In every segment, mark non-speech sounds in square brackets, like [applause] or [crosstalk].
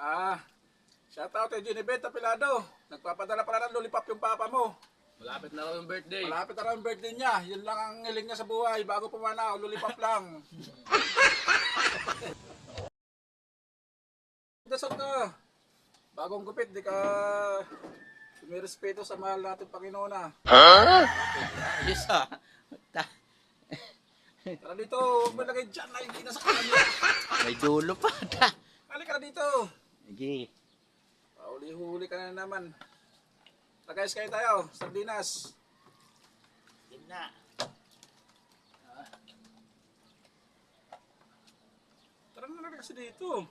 Ah, shout out kay Ginibet Tapilado. Nagpapadala pala ng lollipop yung papa mo. Malapit na raw yung birthday. Malapit na raw ang birthday niya. Yun lang ang hiling niya sa buhay. Bago pumanaw, lollipop [laughs] lang. Dasal ka. Bagong gupit, di ka sumirespeto sa mahal natin Panginoon ah. Ayos ah. Ta- Tara dito, huwag mo lagay dyan na hindi na sa kanya. May dulo pa. Ta- Halika na dito. Sige. Pauli-huli ka na naman. Tagays kayo tayo, sardinas. Yun na. Tara na lang kasi dito.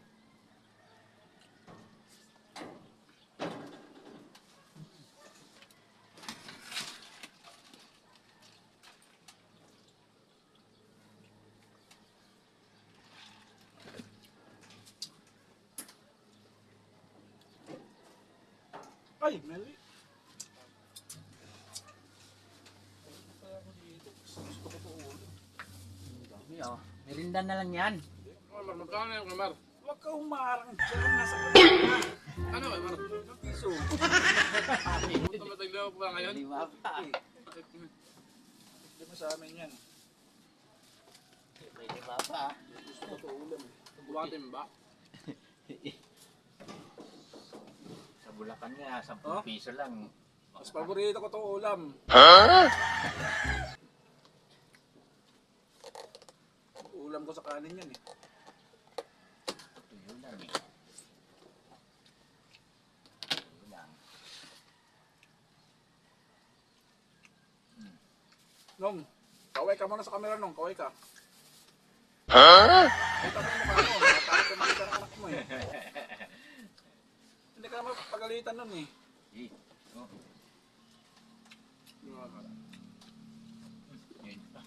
Ay, ulo. Dami oh. Merinda na lang yan. Kamar, magkano yung kamar? Huwag ka humarang dyan. Nasa kanila. Ano, kamar? Ilang piso? Ito mataglaw pa ngayon? Di ba pa? Hindi mo sa amin yan. May lima pa. Gusto ko to ulam. Buwatin ba? [laughs] Bulacan nga, 10 Oh? piso lang. Mas paborito ko to ulam. Ulam ko sa kanin yan eh. Tuyo lang eh. Tuyo lang. Nong, kaway ka muna sa camera nong, kaway ka. Ha? Mo ka mo, matakot ka makita ng anak mo eh. Hindi ka naman pagalitan nun eh. Eh. Oh. Yun pa.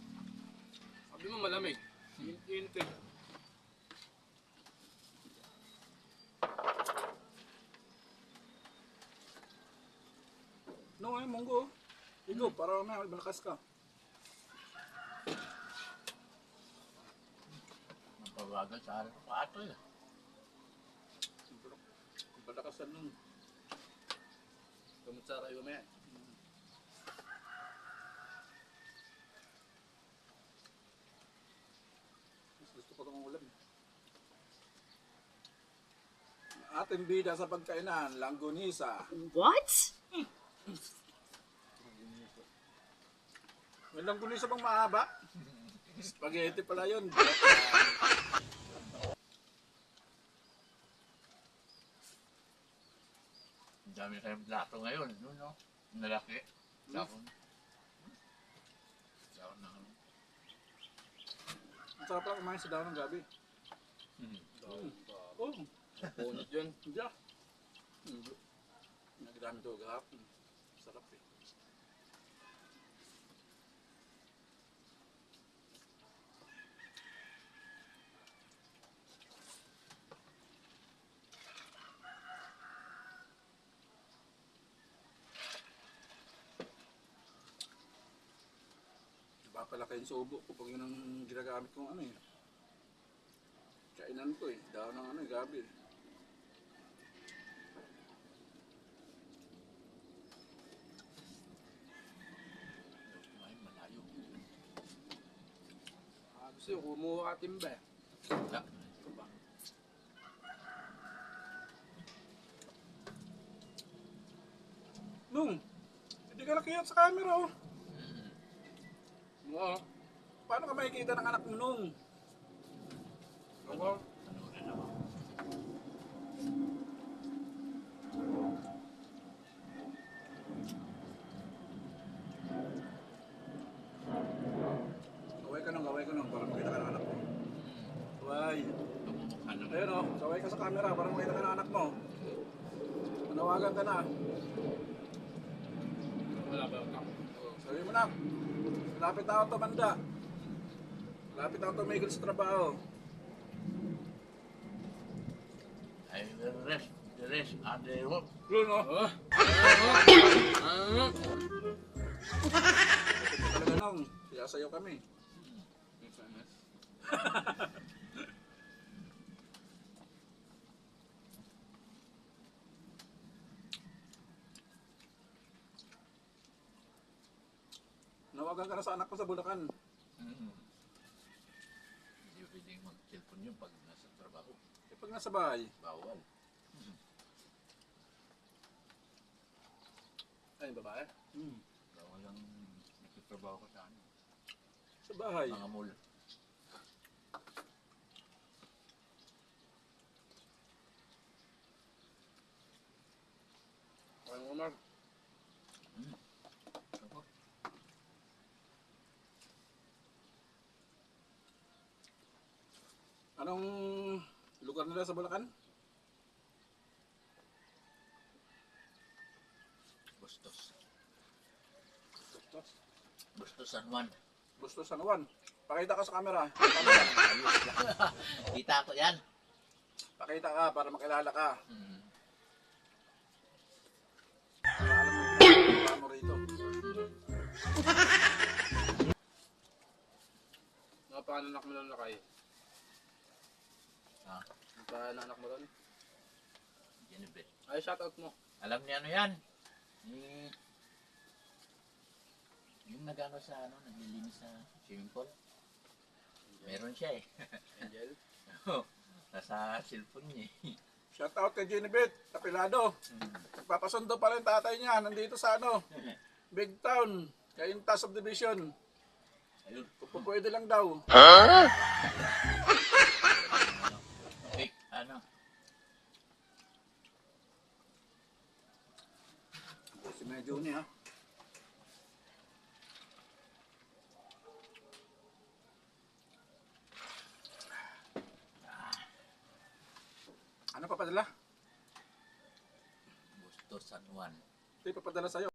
Sabi mo malamig. Init eh. No, ay, munggo. Ikaw, para na, malakas ka. Mapawagal sa harap pa ato eh. Malakasan nun. Kamutsara yung mamaya. Mas gusto ko itong ulam. Ating bida sa pagkainan, langgunisa. What? May langgunisa bang mahaba? [laughs] Spaghetti pala yun. [laughs] Ang dami kayong plato ngayon. Yun no? Ang lalaki. Sako. Sako na ano. Ang sarap lang kumain sa daw ng gabi. Oh, Punot yun. hindi ah. Nagdami to gahapon. Sarap eh. Iba pala kayong subo ko pag yun ang ginagamit kong ano eh. Kainan ko eh. Daw ng ano eh, gabi eh. Gusto yung kumuha ka timba eh. Wala. Ito ba? Nung, hindi ka nakiyat sa camera oh. Oo. Paano ka makikita ng anak mo nung? Ako. Panoorin ako. Kaway ka nung, kaway ka nung, para makita ka ng anak mo. Naman. Ayun oh, kaway ka sa camera para makita ka ng anak mo. Manawagan ka na. Wala ba ako? Oh, sabi mo na, lapit ako tumanda. Lapit ako tumigil sa trabaho. I will rest. The rest are the work. Yun oh. Oh. Ano? Talaga nung, kaya sayo kami. [laughs] Tawagan ka na sa anak ko sa Bulacan. Mm. Hindi pwedeng mag-cellphone yun pag nasa trabaho. Eh, pag nasa bahay, Bawal. Ay, babae. hmm, Bawal ang nagtatrabaho ko sa ano. sa bahay. Mga mall. Parang Omar. Mm. Ako, Anong lugar nila sa Bulacan? Bustos. Bustos. Bustos San Juan. Bustos San Juan. Pakita ka sa camera. [laughs] Kita ko yan. Pakita ka para makilala ka. Mm. Para alam mo yung mo rito. [laughs] Napaanak mo lang na kayo. Ah, Napaanak mo lang. Genevieve. Ay, shoutout mo. Alam niya ano yan? Ni... Yung nagano sa ano, naglilinis sa swimming pool. Meron siya eh. Angel. [laughs] Nasa cellphone niya eh. Shout out kay Ginibit, Tapilado. Mm. Nagpapasundo pa rin tatay niya. Nandito sa ano, [laughs] Big Town. Kayunta Subdivision. Ayun. Kung pwede lang daw. Eh, ano? Si Medyo niya. Ano papadala? Bustos San Juan. Ito ipapadala sa'yo.